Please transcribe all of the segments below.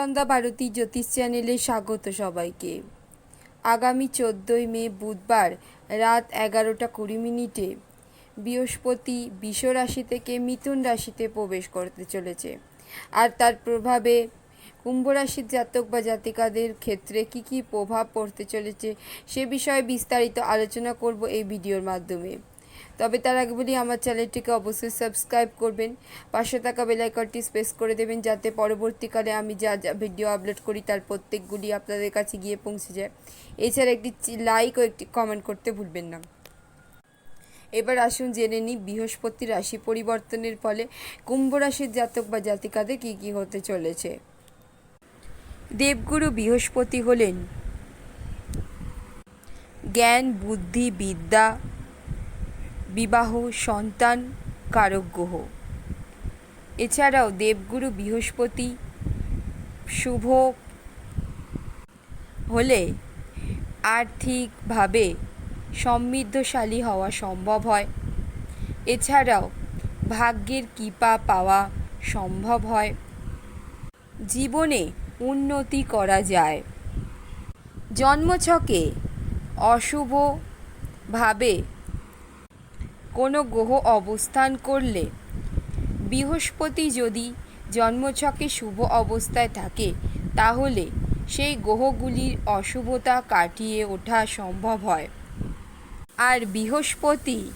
সন্ধ্যা ভারতী জ্যোতিষ চ্যানেলে স্বাগত সবাইকে। আগামী চোদ্দোই মে বুধবার রাত এগারোটা কুড়ি মিনিটে বৃহস্পতি বিষ রাশি থেকে মিথুন রাশিতে প্রবেশ করতে চলেছে। আর তার প্রভাবে কুম্ভ রাশির জাতক বা জাতিকাদের ক্ষেত্রে কি কি প্রভাব পড়তে চলেছে সে বিষয়ে বিস্তারিত আলোচনা করব এই ভিডিওর মাধ্যমে। তবে তার আগে বলি আমার চ্যানেলটিকে অবশ্যই সাবস্ক্রাইব করবেন। পাশে থাকা বেলাইকনটি স্পেস করে দেবেন যাতে পরবর্তীকালে আমি যা যা ভিডিও আপলোড করি তার প্রত্যেকগুলি আপনাদের কাছে গিয়ে পৌঁছে যায়। এছাড়া একটি লাইক ও একটি কমেন্ট করতে ভুলবেন না। এবার আসুন জেনে নিই বৃহস্পতি রাশি পরিবর্তনের ফলে কুম্ভ রাশির জাতক বা জাতিকাদের কী কী হতে চলেছে। দেবগুরু বৃহস্পতি হলেন জ্ঞান, বুদ্ধি, বিদ্যা বিবাহ, সন্তান, কারক গ্রহ। এছাড়াও দেবগুরু বৃহস্পতি শুভ হলে আর্থিকভাবে সমৃদ্ধশালী হওয়া সম্ভব হয়। এছাড়াও ভাগ্যের কৃপা পাওয়া সম্ভব হয়। জীবনে উন্নতি করা যায়। জন্মছকে অশুভভাবে কোনো গ্রহ অবস্থান করলে? বৃহস্পতি যদি জন্মছকে শুভ অবস্থায় থাকে, তাহলে সেই গ্রহগুলির অশুভতা কাটিয়ে ওঠা সম্ভব হয়। আর বৃহস্পতি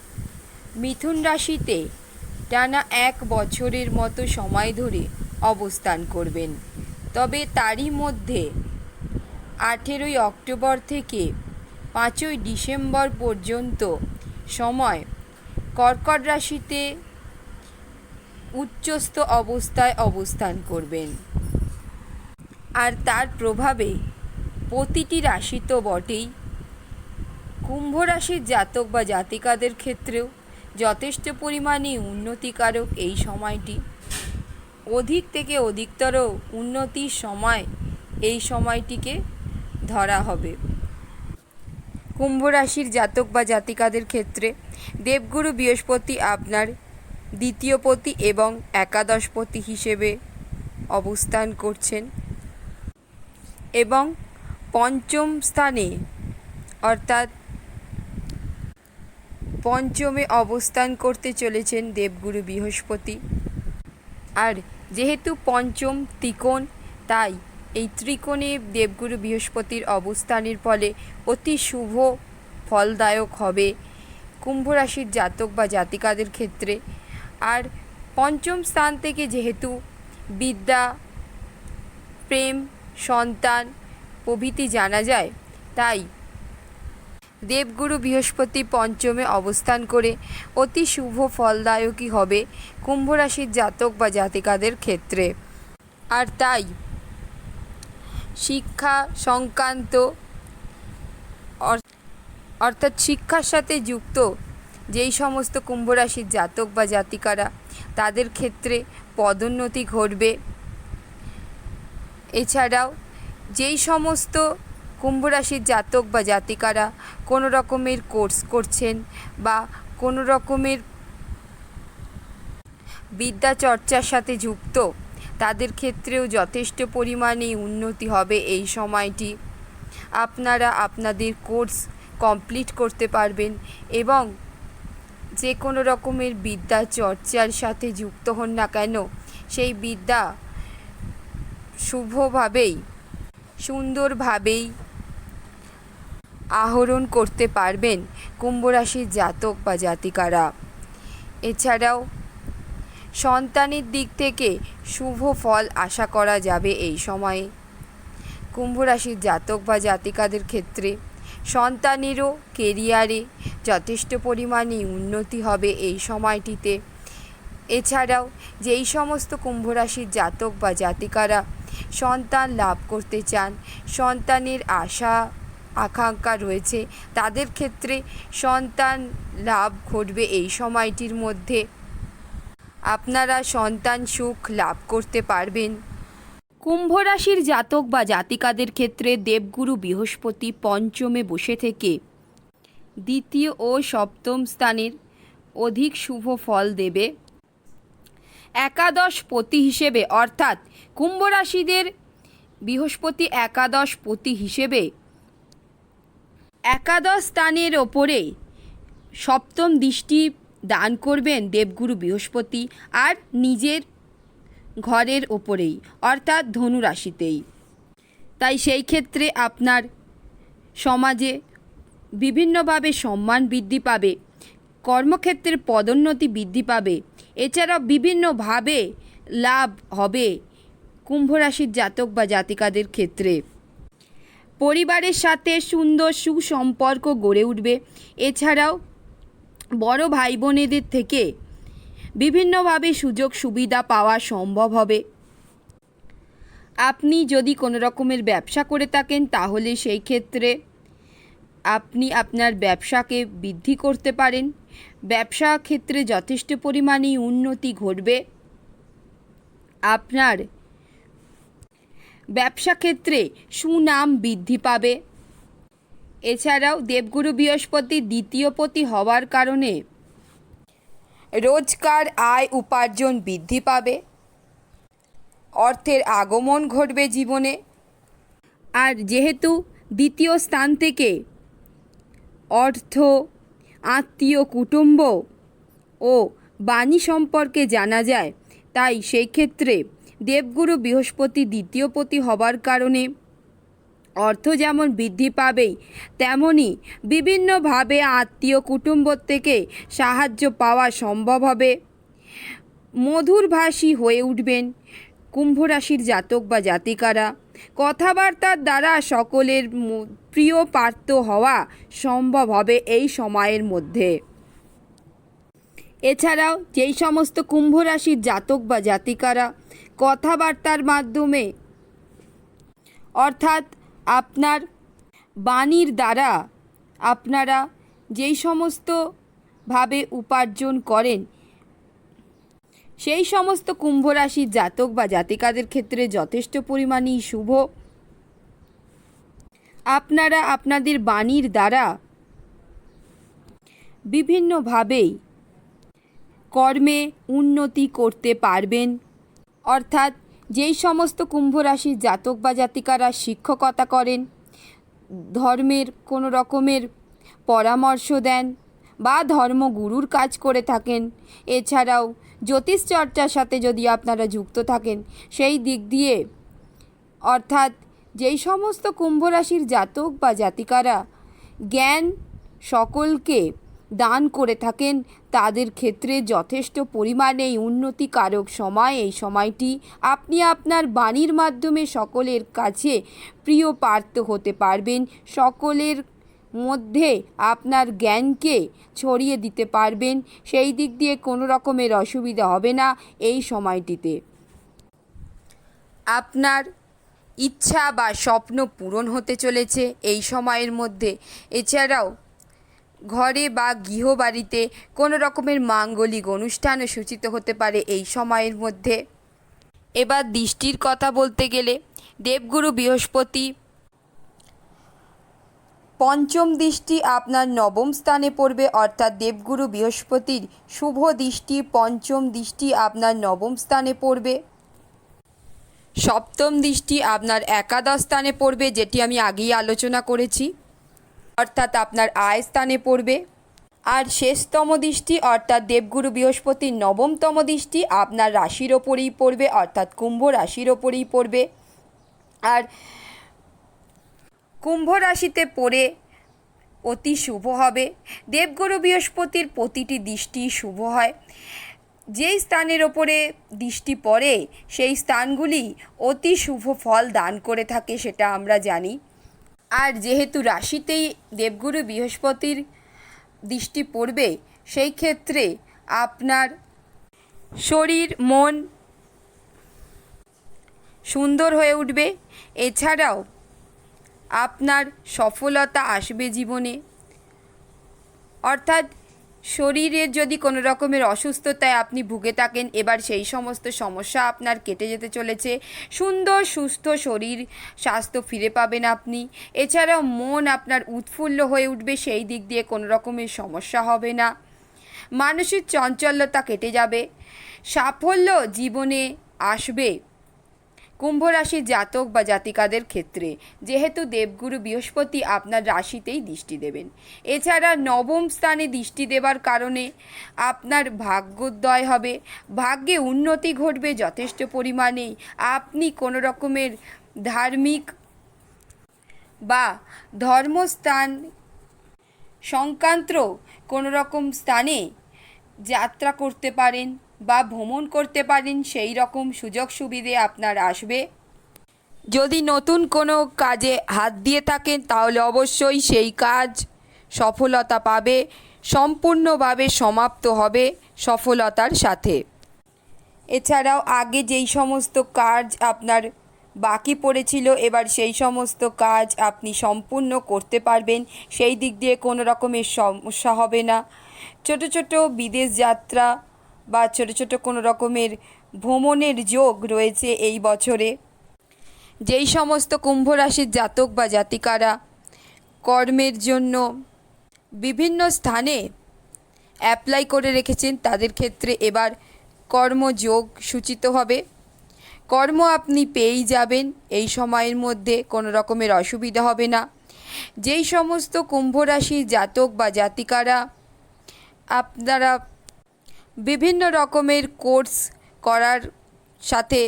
মিথুন রাশিতে টানা এক বছরের মতো সময় ধরে অবস্থান করবেন। তবে তারই মধ্যে আঠেরোই অক্টোবর থেকে পাঁচই ডিসেম্বর পর্যন্ত সময় কর্কট রাশিতে উচ্চস্থ অবস্থায় অবস্থান করবেন। আর তার প্রভাবে প্রতিটি রাশি তো বটেই। কুম্ভ রাশির জাতক বা জাতিকাদের ক্ষেত্রেও যথেষ্ট পরিমাণে উন্নতিকারক এই সময়টি। অধিক থেকে অধিকতর উন্নতির সময় এই সময়টিকে ধরা হবে। কুম্ভ রাশির জাতক বা জাতিকাদের ক্ষেত্রে দেবগুরু বৃহস্পতি আপনার দ্বিতীয় পতি এবং একাদশপতি হিসেবে অবস্থান করছেন এবং পঞ্চম স্থানে অর্থাৎ পঞ্চমে অবস্থান করতে চলেছেন দেবগুরু বৃহস্পতি। আর যেহেতু পঞ্চম তিকোণ, তাই এই ত্রিকোণে দেবগুরু বৃহস্পতির অবস্থানের ফলে অতি শুভ ফলদায়ক হবে কুম্ভ রাশির জাতক বা জাতিকাদের ক্ষেত্রে। আর পঞ্চম স্থান থেকে যেহেতু বিদ্যা, প্রেম, সন্তান প্রভৃতি জানা যায়, তাই দেবগুরু বৃহস্পতি পঞ্চমে অবস্থান করে অতি শুভ ফলদায়কই হবে কুম্ভ রাশির জাতক বা জাতিকাদের ক্ষেত্রে। আর তাই শিক্ষা সংক্রান্ত অর্থাৎ শিক্ষার সাথে যুক্ত যেই সমস্ত কুম্ভরাশির জাতক বা জাতিকারা, তাদের ক্ষেত্রে পদোন্নতি ঘটবে। এছাড়াও যেই সমস্ত কুম্ভ রাশির জাতক বা জাতিকারা কোনো রকমের কোর্স করছেন বা কোনো রকমের বিদ্যা চর্চার সাথে যুক্ত তাদের ক্ষেত্রেও যথেষ্ট পরিমাণে উন্নতি হবে এই সময়টি। আপনারা আপনাদের কোর্স কমপ্লিট করতে পারবেন এবং যে কোনো রকমের বিদ্যা চর্চার সাথে যুক্ত হন না কেন, সেই বিদ্যা শুভভাবেই, সুন্দরভাবেই আহরণ করতে পারবেন কুম্ভ রাশির জাতক বা জাতিকারা। এছাড়াও সন্তানের দিক থেকে শুভ ফল আশা করা যাবে এই সময়ে। কুম্ভ রাশির জাতক বা জাতিকাদের ক্ষেত্রে সন্তানেরও কেরিয়ারে যথেষ্ট পরিমাণে উন্নতি হবে এই সময়টিতে। এছাড়াও যেই সমস্ত কুম্ভ রাশির জাতক বা জাতিকারা সন্তান লাভ করতে চান, সন্তানের আশা, আকাঙ্ক্ষা রয়েছে, তাদের ক্ষেত্রে সন্তান লাভ ঘটবে এই সময়টির মধ্যে। আপনারা সন্তান সুখ লাভ করতে পারবেন। কুম্ভ রাশির জাতক বা জাতিকাদের ক্ষেত্রে দেবগুরু বৃহস্পতি পঞ্চমে বসে থেকে দ্বিতীয় ও সপ্তম স্থানের অধিক শুভ ফল দেবে। একাদশ পতি হিসেবে অর্থাৎ কুম্ভ রাশিদের বৃহস্পতি একাদশ পতি হিসেবে একাদশ স্থানের ওপরে সপ্তম দৃষ্টি দান করবেন দেবগুরু বৃহস্পতি আর নিজের ঘরের ওপরেই, অর্থাৎ ধনু রাশিতেই তাই সেই ক্ষেত্রে আপনার সমাজে বিভিন্নভাবে সম্মান বৃদ্ধি পাবে, কর্মক্ষেত্রের পদোন্নতি বৃদ্ধি পাবে, এছাড়াও বিভিন্নভাবে লাভ হবে কুম্ভ রাশির জাতক বা জাতিকাদের ক্ষেত্রে। পরিবারের সাথে সুন্দর সুসম্পর্ক গড়ে উঠবে, এছাড়াও বড় ভাই বোনেদের থেকে বিভিন্নভাবে সুযোগ সুবিধা পাওয়া সম্ভব হবে। আপনি যদি কোনো রকমের ব্যবসা করে থাকেন, তাহলে সেই ক্ষেত্রে আপনি আপনার ব্যবসাকে বৃদ্ধি করতে পারেন। ব্যবসা ক্ষেত্রে যথেষ্ট পরিমাণে উন্নতি ঘটবে। আপনার ব্যবসা ক্ষেত্রে সুনাম বৃদ্ধি পাবে। এছাড়াও দেবগুরু বৃহস্পতি দ্বিতীয় পতি হওয়ার কারণে রোজকার আয় উপার্জন বৃদ্ধি পাবে, অর্থের আগমন ঘটবে জীবনে। আর যেহেতু দ্বিতীয় স্থান থেকে অর্থ, আত্মীয়, কুটুম্ব ও বাণী সম্পর্কে জানা যায়, তাই সেই ক্ষেত্রে দেবগুরু বৃহস্পতি দ্বিতীয় পতি হবার কারণে অর্থ যেমন বৃদ্ধি পাবেই, তেমনি বিভিন্নভাবে আত্মীয় কুটুম্ব থেকে সাহায্য পাওয়া সম্ভব হবে। মধুরভাষী হয়ে উঠবেন কুম্ভ রাশির জাতক বা জাতিকারা। কথাবার্তার দ্বারা সকলের প্রিয় পার্থ হওয়া সম্ভব হবে এই সময়ের মধ্যে। এছাড়াও যেই সমস্ত কুম্ভ রাশির জাতক বা জাতিকারা কথাবার্তার মাধ্যমে অর্থাৎ আপনার বাণীর দ্বারা আপনারা যেই সমস্ত ভাবে উপার্জন করেন, সেই সমস্ত কুম্ভ রাশির জাতক বা জাতিকাদের ক্ষেত্রে যথেষ্ট পরিমাণেই শুভ। আপনারা আপনাদের বাণীর দ্বারা বিভিন্নভাবেই কর্মে উন্নতি করতে পারবেন, অর্থাৎ যেই সমস্ত কুম্ভ রাশির জাতক বা জাতিকারা শিক্ষকতা করেন, ধর্মের কোনো রকমের পরামর্শ দেন বা ধর্মগুরুর কাজ করে থাকেন, এছাড়াও জ্যোতিষ চর্চার সাথে যদি আপনারা যুক্ত থাকেন, সেই দিক দিয়ে অর্থাৎ যেই সমস্ত কুম্ভ রাশির জাতক বা জাতিকারা জ্ঞান সকলকে দান করে থাকেন। তাদের ক্ষেত্রে যথেষ্ট পরিমাণে উন্নতিকারক সময়। এই সময়টি আপনি আপনার বাণীর মাধ্যমে সকলের কাছে প্রিয় পার্থ হতে পারবেন। সকলের মধ্যে আপনার জ্ঞানকে ছড়িয়ে দিতে পারবেন। সেই দিক দিয়ে কোনো রকমের অসুবিধা হবে না এই সময়টিতে। আপনার ইচ্ছা বা স্বপ্ন পূরণ হতে চলেছে এই সময়ের মধ্যে। এছাড়াও ঘরে বা গৃহবাড়িতে কোনো রকমের মাঙ্গলিক অনুষ্ঠানও সূচিত হতে পারে এই সময়ের মধ্যে। এবার দৃষ্টির কথা বলতে গেলে দেবগুরু বৃহস্পতি পঞ্চম দৃষ্টি আপনার নবম স্থানে পড়বে, অর্থাৎ দেবগুরু বৃহস্পতির শুভ দৃষ্টি পঞ্চম দৃষ্টি আপনার নবম স্থানে পড়বে। সপ্তম দৃষ্টি আপনার একাদশ স্থানে পড়বে, যেটি আমি আগেই আলোচনা করেছি। অর্থাৎ আপনার আয় স্থানে পড়বে। আর শেষতম দৃষ্টি, অর্থাৎ দেবগুরু বৃহস্পতির নবমতম দৃষ্টি, আপনার রাশির ওপরেই পড়বে, অর্থাৎ কুম্ভ রাশির ওপরেই পড়বে। আর কুম্ভ রাশিতে পড়ে অতি শুভ হবে। দেবগুরু বৃহস্পতির প্রতিটি দৃষ্টি শুভ হয়। যেই স্থানের ওপরে দৃষ্টি পড়ে, সেই স্থানগুলি অতি শুভ ফল দান করে থাকে, সেটা আমরা জানি। আর যেহেতু রাশিতেই দেবগুরু বৃহস্পতির দৃষ্টি পড়বে, সেই ক্ষেত্রে আপনার শরীর, মন সুন্দর হয়ে উঠবে। এছাড়াও আপনার সফলতা আসবে জীবনে। অর্থাৎ শরীরের যদি কোনো রকমের অসুস্থতায় আপনি ভুগে থাকেন, এবার সেই সমস্ত সমস্যা আপনার কেটে যেতে চলেছে। সুন্দর, সুস্থ শরীর, স্বাস্থ্য ফিরে পাবেন আপনি। এছাড়াও মন আপনার উৎফুল্ল হয়ে উঠবে, সেই দিক দিয়ে কোনো রকমের সমস্যা হবে না। মানসিক চঞ্চলতা কেটে যাবে। সাফল্য জীবনে আসবে। কুম্ভ রাশির জাতক বা জাতিকাদের ক্ষেত্রে, যেহেতু দেবগুরু বৃহস্পতি আপনার রাশিতেই দৃষ্টি দেবেন। এছাড়া নবম স্থানে দৃষ্টি দেবার কারণে আপনার ভাগ্যোদয় হবে। ভাগ্যে উন্নতি ঘটবে যথেষ্ট পরিমাণেই। আপনি কোনো রকমের ধার্মিক বা ধর্মস্থান সংক্রান্ত কোনো রকম স্থানে যাত্রা করতে পারেন। বা ভ্রমণ করতে পারেন, সেই রকম সুযোগ সুবিধে আপনার আসবে। যদি নতুন কোনো কাজে হাত দিয়ে থাকেন, তাহলে অবশ্যই সেই কাজ সফলতা পাবে, সম্পূর্ণভাবে সমাপ্ত হবে সফলতার সাথে। এছাড়াও আগে যেই সমস্ত কাজ আপনার বাকি পড়েছিল, এবার সেই সমস্ত কাজ আপনি সম্পূর্ণ করতে পারবেন, সেই দিক দিয়ে কোনো রকমের সমস্যা হবে না। ছোট ছোট বিদেশ যাত্রা বা ছোট ছোট কোনো রকমের ভ্রমণের যোগ রয়েছে এই বছরে। যেই সমস্ত কুম্ভ রাশির জাতক বা জাতিকারা কর্মের জন্য বিভিন্ন স্থানে অ্যাপ্লাই করে রেখেছেন, তাদের ক্ষেত্রে এবার কর্মযোগ সূচিত হবে। কর্ম আপনি পেয়েই যাবেন, এই সময়ের মধ্যে কোনো রকমের অসুবিধা হবে না। যেই সমস্ত কুম্ভ রাশির জাতক বা জাতিকারা আপনারা বিভিন্ন রকমের কোর্স করার সাথে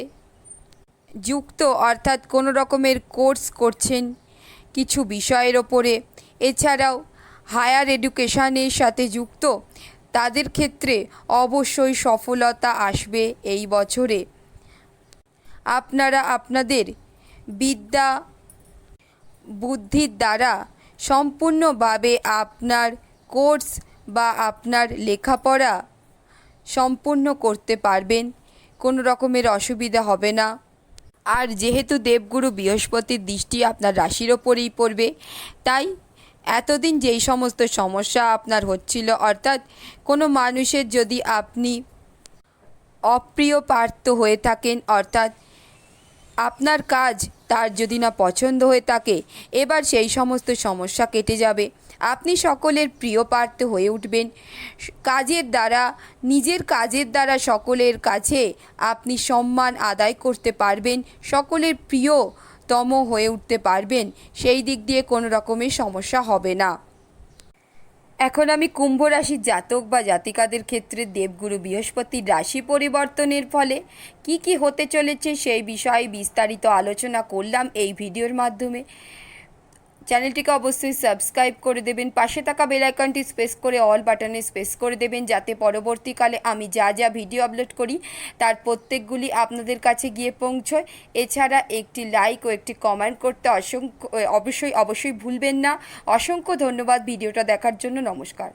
যুক্ত, অর্থাৎ কোনো রকমের কোর্স করছেন কিছু বিষয়ের ওপরে। এছাড়াও হায়ার এডুকেশানের সাথে যুক্ত, তাদের ক্ষেত্রে অবশ্যই সফলতা আসবে এই বছরে। আপনারা আপনাদের বিদ্যা বুদ্ধির দ্বারা সম্পূর্ণভাবে আপনার কোর্স বা আপনার লেখাপড়া সম্পূর্ণ করতে পারবেন, কোনো রকমের অসুবিধা হবে না। আর যেহেতু দেবগুরু বৃহস্পতির দৃষ্টি আপনার রাশির ওপরেই পড়বে, তাই এতদিন যেই সমস্ত সমস্যা আপনার হচ্ছিল, অর্থাৎ কোনো মানুষের যদি আপনি অপ্রিয় পার্থ হয়ে থাকেন, অর্থাৎ আপনার কাজ তার যদি না পছন্দ হয়ে থাকে, এবার সেই সমস্ত সমস্যা কেটে যাবে। আপনি সকলের প্রিয় পার্থ হয়ে উঠবেন। কাজের দ্বারা, নিজের কাজের দ্বারা সকলের কাছে আপনি সম্মান আদায় করতে পারবেন, সকলের প্রিয়তম হয়ে উঠতে পারবেন। সেই দিক দিয়ে কোনো রকমের সমস্যা হবে না। এখন আমি কুম্ভ রাশির জাতক বা জাতিকাদের ক্ষেত্রে দেবগুরু বৃহস্পতির রাশি পরিবর্তনের ফলে কি কি হতে চলেছে সেই বিষয়ে বিস্তারিত আলোচনা করলাম এই ভিডিওর মাধ্যমে। চ্যানেলটিকে অবশ্যই সাবস্ক্রাইব করে দেবেন। পাশে থাকা বেল আইকনটি স্পেস করে অল বাটনে স্পেস করে দেবেন যাতে পরবর্তীকালে আমি যা যা ভিডিও আপলোড করি, তার প্রত্যেকগুলি আপনাদের কাছে গিয়ে পৌঁছয়। এছাড়া একটি লাইক ও একটি কমেন্ট করতে অসংখ্য অবশ্যই অবশ্যই ভুলবেন না। অসংখ্য ধন্যবাদ ভিডিওটা দেখার জন্য। নমস্কার।